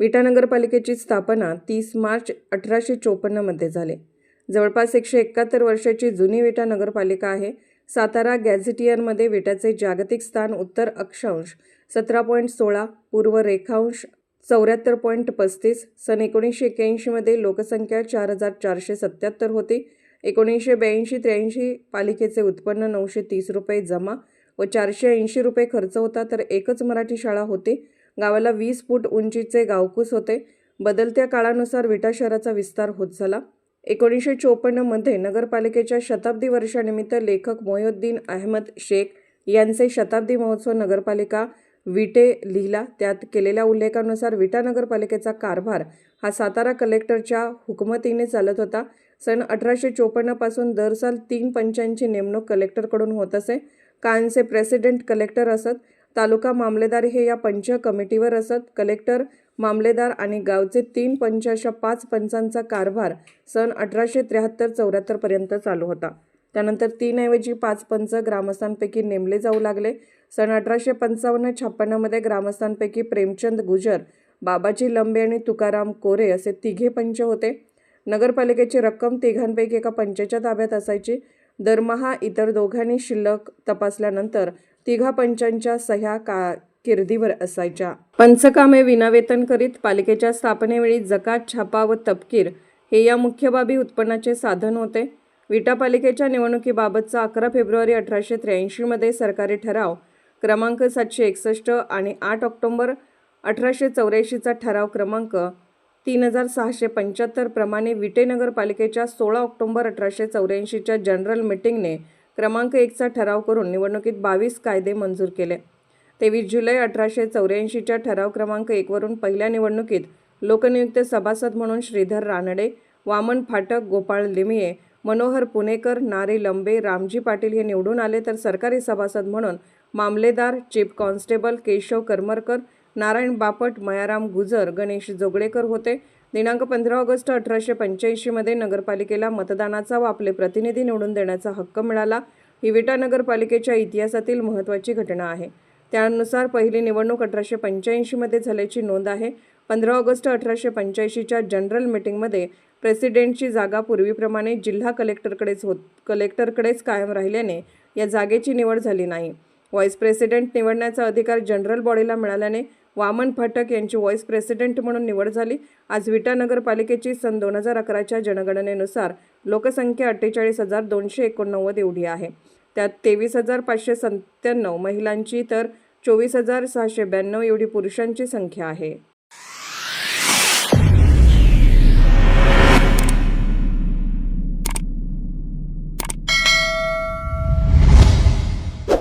विटा नगरपालिकेची स्थापना तीस मार्च अठराशे चोपन्नमध्ये झाले. जवळपास एकशे एकाहत्तर वर्षाची जुनी विटा नगरपालिका आहे. सातारा गॅझेटियरमध्ये विट्याचे जागतिक स्थान उत्तर अक्षांश सतरा पॉईंट सोळा पूर्व रेखांश चौऱ्याहत्तर पॉईंट पस्तीस सन एकोणीसशे एक्याऐंशीमध्ये लोकसंख्या चार हजार चारशे सत्याहत्तर होती. एकोणीसशे ब्याऐंशी त्र्याऐंशी पालिकेचे उत्पन्न नऊशे तीस रुपये जमा व चारशे ऐंशी रुपये खर्च होता तर एकच मराठी शाळा होती. गावाला वीस फूट उंचीचे गावकूस होते. बदलत्या काळानुसार विटा शहराचा विस्तार होत झाला. एकोणीसशे चोपन्नमध्ये नगरपालिकेच्या शताब्दी वर्षानिमित्त लेखक मोहिउद्दीन अहमद शेख यांचे शताब्दी महोत्सव नगरपालिका विटे लिहिला. त्यात केलेल्या उल्लेखानुसार विटा नगरपालिकेचा कारभार हा सातारा कलेक्टरच्या हुकमतीने चालत होता. सन अठराशे चोपन्नपासून दर साल तीन पंचांची नेमणूक कलेक्टरकडून होत असे. कांचे प्रेसिडेंट कलेक्टर असत. तालुका मामलेदार हे या पंच कमिटीवर असत. कलेक्टर मामलेदार आणि गावचे तीन पंच अशा पाच पंचांचा कारभार सन अठराशे त्र्याहत्तर चौऱ्याहत्तरपर्यंत चालू होता. त्यानंतर तीनऐवजी पाच पंच ग्रामस्थांपैकी नेमले जाऊ लागले. सन अठराशे पंचावन्न छप्पन्नमध्ये ग्रामस्थांपैकी प्रेमचंद गुजर बाबाजी लंबे आणि तुकाराम कोरे असे तिघे पंच होते. नगरपालिकेची रक्कम तिघांपैकी एका पंचाच्या ताब्यात असायची. दरमहा इतर दोघांनी शिल्लक तपासल्यानंतर तिघा पंचांच्या सह्या का किर्दीवर असायच्या. पंचकामे विनावेतन करीत पालिकेच्या स्थापनेवेळी जकात छापा व तपकीर हे या मुख्य बाबी उत्पन्नाचे साधन होते. विटा पालिकेच्या निवडणुकीबाबतचा अकरा फेब्रुवारी अठराशे त्र्याऐंशीमध्ये सरकारी ठराव क्रमांक सातशे एकसष्ट आणि आठ ऑक्टोंबर अठराशे चौऱ्याऐंशीचा ठराव क्रमांक तीन हजार सहाशे पंच्याहत्तर प्रमाणे विटे नगरपालिकेच्या सोळा ऑक्टोंबर अठराशे चौऱ्याऐंशीच्या जनरल मिटिंगने क्रमांक एकचा ठराव करून निवडणुकीत बावीस कायदे मंजूर केले. तेवीस जुलै अठराशे चौऱ्याऐंशीच्या ठराव क्रमांक एकवरून पहिल्या निवडणुकीत लोकनियुक्त सभासद म्हणून श्रीधर रानडे वामन फाटक गोपाळ लिमये मनोहर पुणेकर नारी लंबे रामजी पाटील हे निवडून आले तर सरकारी सभासद म्हणून मामलेदार चीफ कॉन्स्टेबल केशव करमरकर नारायण बापट मयाराम गुजर गणेश जोगळेकर होते. दिनांक पंधरा ऑगस्ट अठराशे पंच्याऐंशीमध्ये नगरपालिकेला मतदानाचा व आपले प्रतिनिधी निवडून देण्याचा हक्क मिळाला. ही विटा नगरपालिकेच्या इतिहासातील महत्त्वाची घटना आहे. त्यानुसार पहिली निवडणूक अठराशे पंच्याऐंशीमध्ये झाल्याची नोंद आहे. पंधरा ऑगस्ट अठराशे पंच्याऐंशीच्या जनरल मिटिंगमध्ये प्रेसिडेंटची जागा पूर्वीप्रमाणे जिल्हा कलेक्टरकडेच होत कलेक्टरकडेच कायम राहिल्याने या जागेची निवड झाली नाही. व्हाईस प्रेसिडेंट निवडण्याचा अधिकार जनरल बॉडीला मिळाल्याने वामन फाटक यांची व्हाईस प्रेसिडेंट म्हणून निवड झाली. आज विटा नगरपालिकेची सन दोन हजार अकराच्या जनगणनेनुसार लोकसंख्या अठ्ठेचाळीस हजार दोनशे एकोणनव्वद एवढी आहे. त्यात तेवीस हजार पाचशे सत्त्याण्णव महिलांची तर चोवीस हजार सहाशे ब्याण्णव एवढी पुरुषांची संख्या आहे.